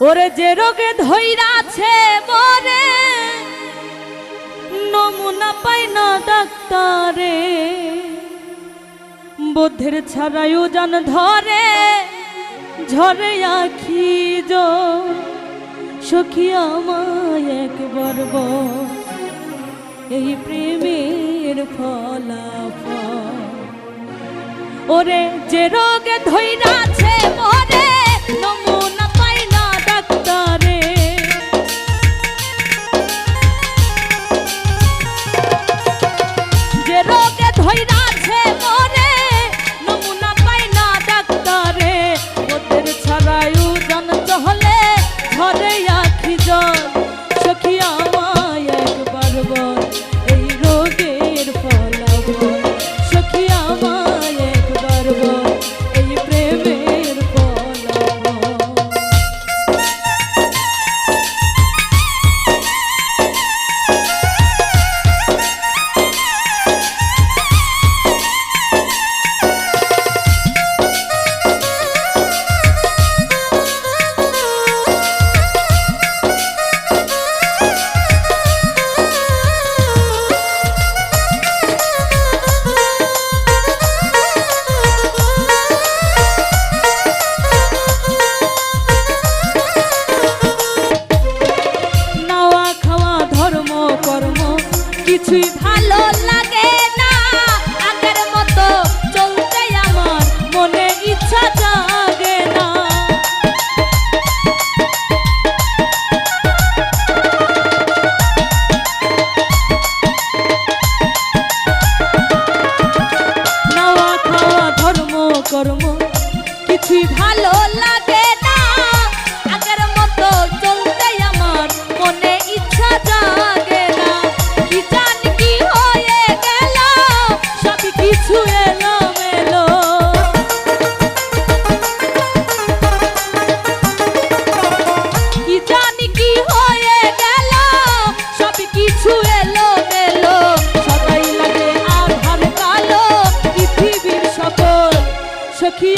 ওরে যে রোগে ধৈরাছে, মরে। নমুনা পাই না ডাক্তারে। বুদ্ধের ছাড়াইও জান ধরে, ঝরে আখি যো সখী আমায় একবার এই প্রেমের ফলাফল। ওরে যে রোগে ধৈরাছে মনে কিছুই ভালো লাগে না। আগের মতো চলতে আমার মনে ইচ্ছা জাগে না। খাওয়া ধর্ম কর্ম ভালো লাগে সখী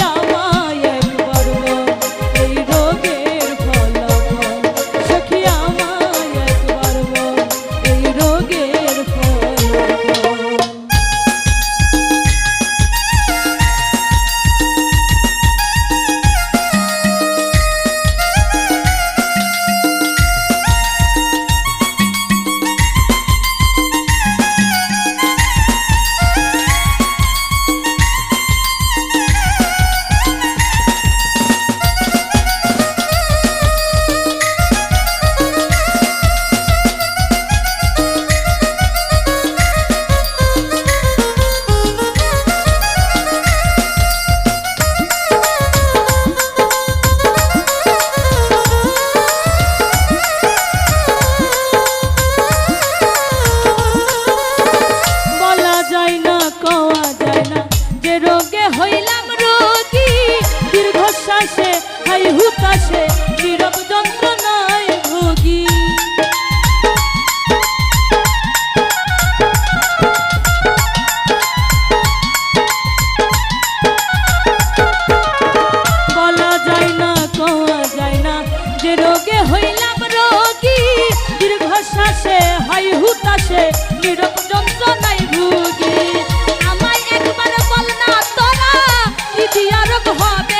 ইতি আরব হবে।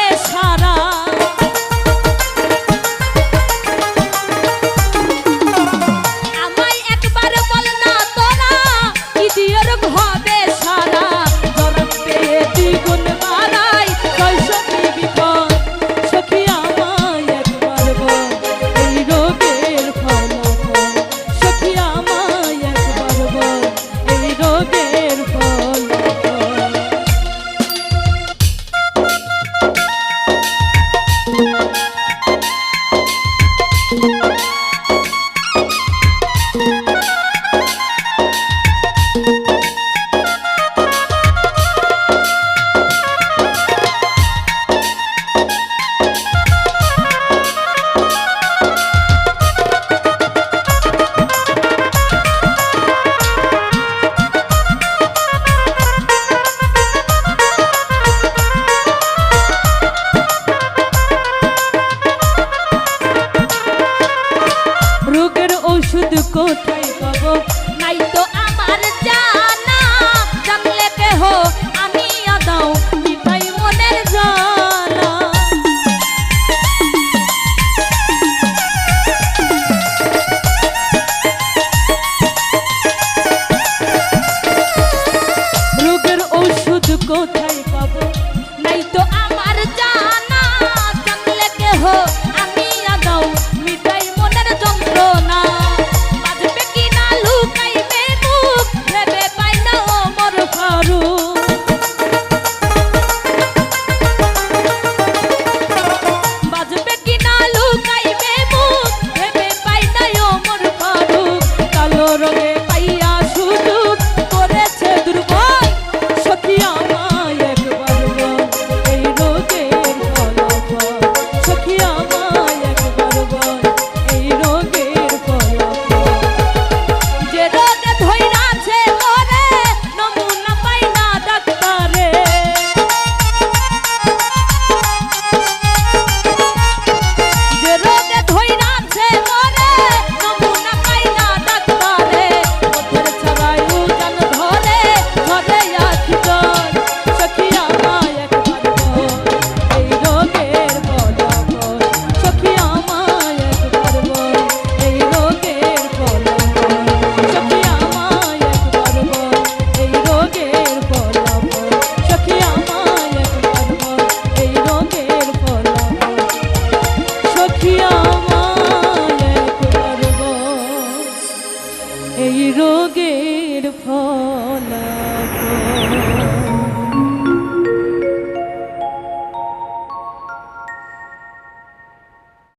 কোথায়